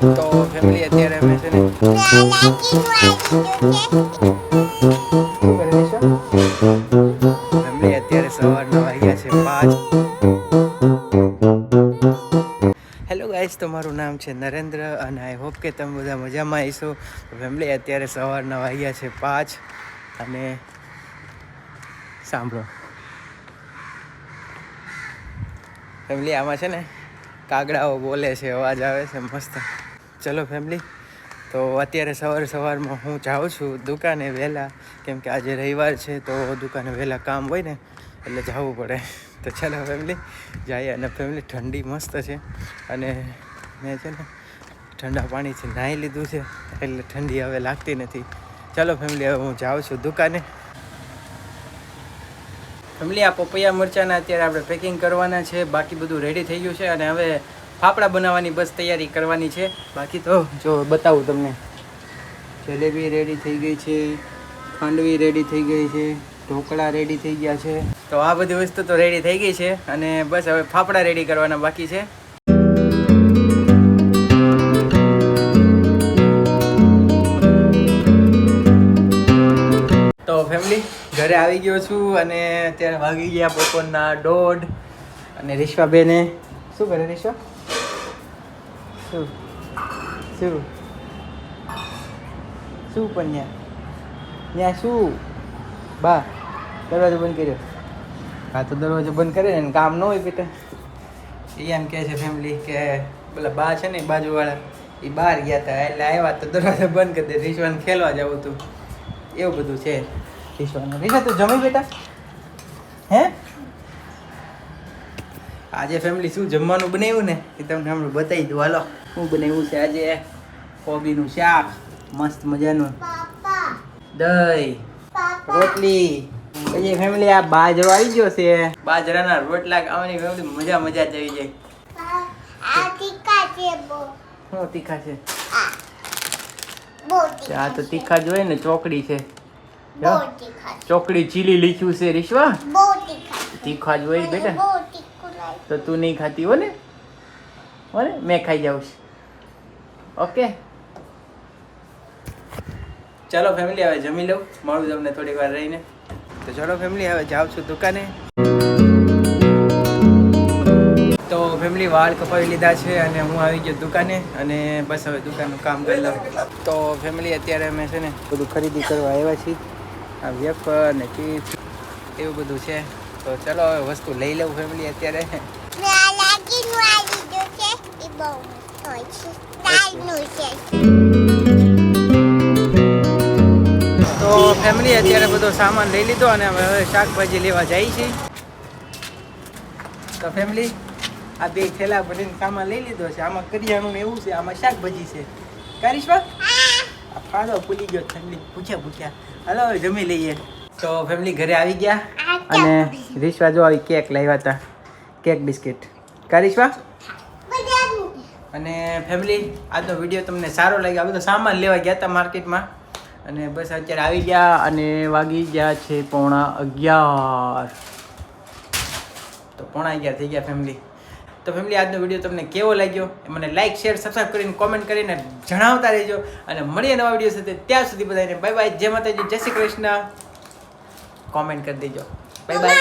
તો hello guys તમારું નામ છે નરેન્દ્ર અને આઈ હોપ કે તમે બધા મજામાં આવીશો ફેમિલી અત્યારે સવારના વાગ્યા છે પાંચ અને સાંભળો. ફેમિલી આમાં છે ને કાગડાઓ બોલે છે, અવાજ આવે છે, મસ્ત. ચલો ફેમિલી તો અત્યારે સવાર સવારમાં હું જાઉં છું દુકાને વહેલા. કેમ કે આજે રવિવાર છે તો દુકાને વહેલા કામ હોય ને એટલે જવું પડે. તો ચાલો ફેમિલી જઈએ અને ફેમિલી ઠંડી મસ્ત છે. અને મેં છે ને ઠંડા પાણીથી નાહી લીધું છે એટલે ઠંડી હવે લાગતી નથી. ચાલો ફેમિલી હવે હું જાઉં છું દુકાને. ફેમિલી આ પપૈયા મરચાંના અત્યારે આપણે પેકિંગ કરવાના છે. બાકી બધું રેડી થઈ ગયું છે અને હવે ફાફડા બનાવવાની બસ તૈયારી કરવાની છે. બાકી તો, જો બતાવું તમને. જલેબી રેડી થઈ ગઈ છે, ખાંડવી રેડી થઈ ગઈ છે, ઢોકળા રેડી થઈ ગયા છે. તો આ બધી વસ્તુ તો રેડી થઈ ગઈ છે અને બસ હવે ફાફડા રેડી કરવાના બાકી છે. તો ફેમિલી ઘરે આવી ગયો છું અને અત્યારે વાગી ગયા બપોરના દોઢ. અને રીશ્વાબેને, શું કરે રીશ્વા? શું? શું? શું પણ ત્યાં ત્યાં શું? બા, દરવાજો બંધ કર્યો. હા તો દરવાજો બંધ કરે ને, કામ ન હોય બેટા. એ એમ કહે છે ફેમિલી કે, પેલા બા છે ને બાજુવાળા, એ બહાર ગયા હતા એટલે આવ્યા તો દરવાજો બંધ કરી દે. રીશ્વાને ખેલવા જવું હતું એવું બધું છે. રીશ્વાનું રીશા તું જમી બેટા? હે? આજે ફેમિલી શું જમવાનું બનાવ્યું ને? એ તમને હમણાં બતાવી દઉં. હાલો. શું બનાવ્યું છે આજે? કોબીનું શાક મસ્ત મજાનું. દહીં રોટલી. પછી ફેમિલી આ બાજરો આવી ગયો છે. બાજરાના રોટલા ખાવાની ફેમિલી મજા મજા જ આવી જાય. શું તીખા છે? આ તો તીખા જ હોય ને ચોકડી છે. ચોકડી ચીલી લીખ્યું છે રીશ્વા? તીખા જ હોય બેટા. તો તું નહીં ખાતી હો ને? હો ને મેં ખાઈ જાઉં છું. ઓકે? ચાલો ફેમિલી હવે જમી લઉં મળું તમને થોડીક વાર રહીને. તો ચાલો ફેમિલી હવે જાઉં છું દુકાને. તો ફેમિલી વાળ કપાવી લીધા છે અને હું આવી ગયો દુકાને અને બસ હવે દુકાનનું કામ કરી લઉં તો ફેમિલી અત્યારે અમે છે ને બધું ખરીદી કરવા આવ્યા છીએ. આ વેફર ને ચીપ્સ એવું બધું છે. તો ચાલો હવે વસ્તુ લઈ લઉં ફેમિલી અત્યારે. તો ફેમિલી અત્યારે બધો સામાન લઈ લીધો અને હવે શાકભાજી લેવા જઈએ છીએ તો ફેમિલી આ બે થેલા ભરીને સામાન લઈ લીધો છે. આમાં કરિયાણું ને એવું છે આમાં શાકભાજી છે. કરીશવા આ ફાળો ફૂલી ગયો ઠંડી. પૂછ્યા પૂછ્યા હલો જમી લઈએ. તો ફેમિલી ઘરે આવી ગયા. અને રીશવા જો આવી કેક લાવ્યા હતા. Cake biscuit. કરીશવા અને ફેમિલી આજનો વીડિયો તમને સારો લાગ્યો. આ બધો સામાન લેવા ગયા હતા માર્કેટમાં. અને બસ અત્યારે આવી ગયા અને વાગી ગયા છે પોણા અગિયાર. તો પોણા અગિયાર થઈ ગયા ફેમિલી તો ફેમિલી આજનો વીડિયો તમને કેવો લાગ્યો? મને લાઇક શેર સબસ્ક્રાઈબ કરીને કોમેન્ટ કરીને જણાવતા રહેજો. અને મળીએ નવા વીડિયો સાથે. ત્યાં સુધી બધાને બાય બાય જય માતાજી, જય શ્રી કૃષ્ણ. કોમેન્ટ કરી દેજો. Bye bye